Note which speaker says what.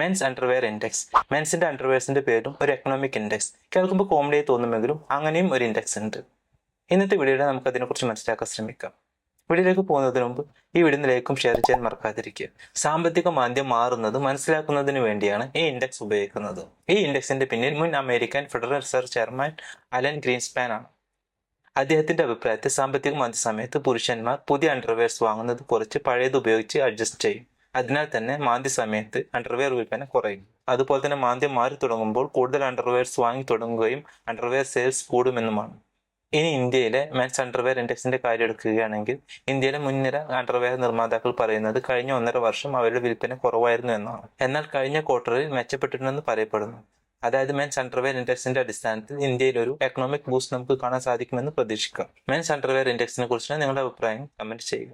Speaker 1: Men's underwear index മെൻസിന്റെ അണ്ടർവെയർസിന്റെ പേരും ഒരു എക്കണോമിക് ഇൻഡെക്സ് കേൾക്കുമ്പോൾ കോമഡിയായി തോന്നുമെങ്കിലും അങ്ങനെയും ഒരു ഇൻഡെക്സ് ഉണ്ട്. ഇന്നത്തെ വീഡിയോയിൽ നമുക്ക് അതിനെക്കുറിച്ച് മനസ്സിലാക്കാൻ ശ്രമിക്കാം. വീഡിയോയിലേക്ക് പോകുന്നതിന് മുമ്പ് ഈ വീഡിയോ ലൈക്കും ഷെയർ ചെയ്യാൻ മറക്കാതിരിക്കുക. സാമ്പത്തിക മാന്ദ്യം മാറുന്നത് മനസ്സിലാക്കുന്നതിന് വേണ്ടിയാണ് ഈ ഇൻഡെക്സ് ഉപയോഗിക്കുന്നത്. ഈ ഇൻഡെക്സിന്റെ പിന്നിൽ മുൻ American federal reserve chairman Alan Greenspan ആണ്. അദ്ദേഹത്തിന്റെ അഭിപ്രായത്തിൽ സാമ്പത്തിക മാന്ദ്യ സമയത്ത് പുരുഷന്മാർ പുതിയ അണ്ടർവെയർസ് വാങ്ങുന്നത് കുറച്ച് പഴയത് ഉപയോഗിച്ച് അഡ്ജസ്റ്റ് ചെയ്യും. അതിനാൽ തന്നെ മാന്ദ്യ സമയത്ത് അണ്ടർവെയർ വിൽപ്പന കുറയും. അതുപോലെ തന്നെ മാന്ദ്യം മാറി തുടങ്ങുമ്പോൾ കൂടുതൽ അണ്ടർവെയർസ് വാങ്ങി തുടങ്ങുകയും അണ്ടർവെയർ സെയിൽസ് കൂടുമെന്നുമാണ്. ഇനി ഇന്ത്യയിലെ മെൻസ് അണ്ടർവെയർ ഇൻഡെക്സിന്റെ കാര്യം എടുക്കുകയാണെങ്കിൽ ഇന്ത്യയിലെ മുൻനിര അണ്ടർവെയർ നിർമ്മാതാക്കൾ പറയുന്നത് കഴിഞ്ഞ ഒന്നര വർഷം അവരുടെ വിൽപ്പന കുറവായിരുന്നു എന്നാണ്. എന്നാൽ കഴിഞ്ഞ ക്വാർട്ടറിൽ മെച്ചപ്പെട്ടിട്ടുണ്ടെന്ന് പറയപ്പെടുന്നു. അതായത് മെൻസ് അണ്ടർവെയർ ഇൻഡെക്സിന്റെ അടിസ്ഥാനത്തിൽ ഇന്ത്യയിൽ ഒരു എക്കണോമിക് ബൂസ്റ്റ് നമുക്ക് കാണാൻ സാധിക്കുമെന്ന് പ്രതീക്ഷിക്കാം. മെൻസ് അണ്ടർവെയർ ഇൻഡെക്സിനെ കുറിച്ച് നിങ്ങളുടെ അഭിപ്രായം കമന്റ് ചെയ്യുക.